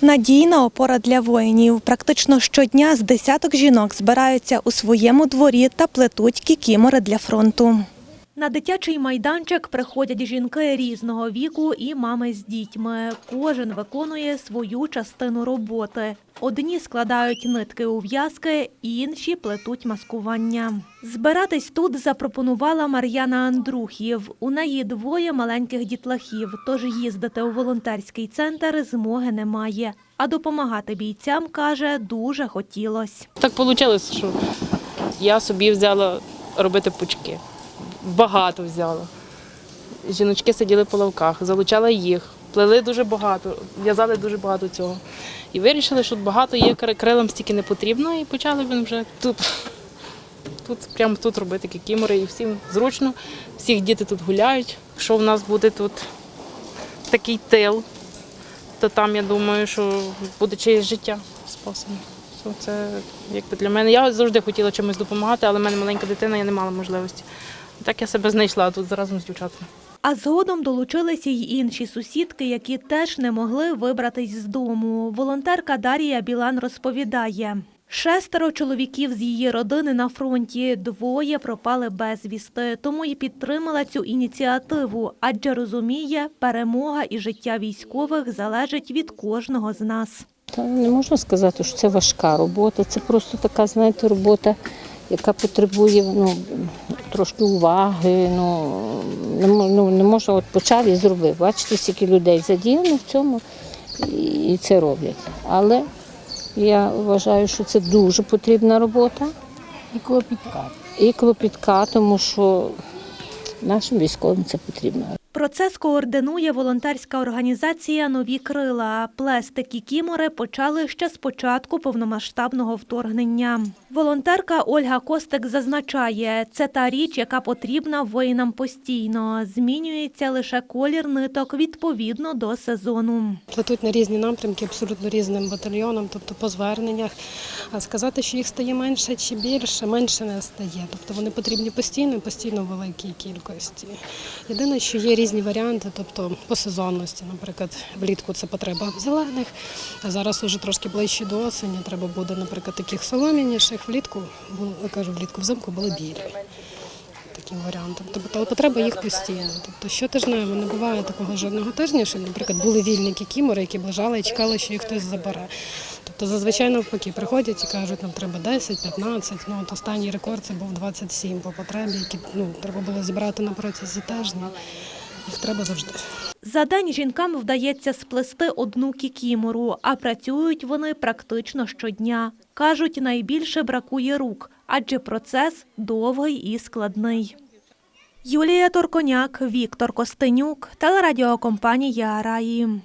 Надійна опора для воїнів. Практично щодня з десяток жінок збираються у своєму дворі та плетуть кікімори для фронту. На дитячий майданчик приходять жінки різного віку і мами з дітьми. Кожен виконує свою частину роботи. Одні складають нитки у в'язки, інші плетуть маскування. Збиратись тут запропонувала Мар'яна Андрухів. У неї двоє маленьких дітлахів, тож їздити у волонтерський центр змоги немає. А допомагати бійцям, каже, дуже хотілось. Так вийшло, що я собі взяла робити пучки. Багато взяла. Жіночки сиділи по лавках, залучала їх, плели дуже багато, в'язали дуже багато цього. І вирішили, що багато є, крилам стільки не потрібно, і почали він вже тут, тут, прямо тут робити кікімори, і всім зручно, всіх діти тут гуляють. Якщо в нас буде тут такий тил, то там я думаю, що буде чиєсь життя спасено. Це якби для мене. Я завжди хотіла чимось допомагати, але в мене маленька дитина, я не мала можливості. Так я себе знайшла тут разом з дівчатами. А згодом долучилися й інші сусідки, які теж не могли вибратись з дому. Волонтерка Дарія Білан розповідає. Шестеро чоловіків з її родини на фронті, двоє пропали безвісти, тому і підтримала цю ініціативу, адже розуміє, перемога і життя військових залежить від кожного з нас. Та не можна сказати, що це важка робота. Це просто така, знаєте, робота, яка потребує ну, трошки уваги. Ну, не, ну, не можна от почав і зробив. Бачите, скільки людей задіяно в цьому і це роблять. Але я вважаю, що це дуже потрібна робота І клопітка. і клопітка, тому що нашим військовим це потрібно. Процес координує волонтерська організація Нові крила. Плести кікімори почали ще з початку повномасштабного вторгнення. Волонтерка Ольга Костик зазначає, це та річ, яка потрібна воїнам постійно. Змінюється лише колір ниток відповідно до сезону. плетуть на різні напрямки, абсолютно різним батальйонам, тобто по зверненнях. А сказати, що їх стає менше чи більше, менше не стає. Тобто вони потрібні постійно, постійно в великій кількості. Єдине, що є різні варіанти, тобто по сезонності. Наприклад, влітку це потреба зелених, а зараз уже трошки ближче до осені. Треба буде, наприклад, таких солом'яніших. Влітку я кажу, влітку взимку були білі таким варіантом. Тобто потреба їх постійно. Тобто щотижнево не буває такого жодного тижня, що, наприклад, були вільні кікімори, які лежали і чекали, що їх хтось забере. Тобто зазвичай навпаки приходять і кажуть, нам треба 10-15. Ну от останній рекорд це був 27 по потребі, які ну треба було зібрати на протязі тижня. Їх треба завжди. За день жінкам вдається сплести одну кікімору, а працюють вони практично щодня. Кажуть, найбільше бракує рук, адже процес довгий і складний. Юлія Торконяк, Віктор Костенюк, телерадіокомпанія Раї.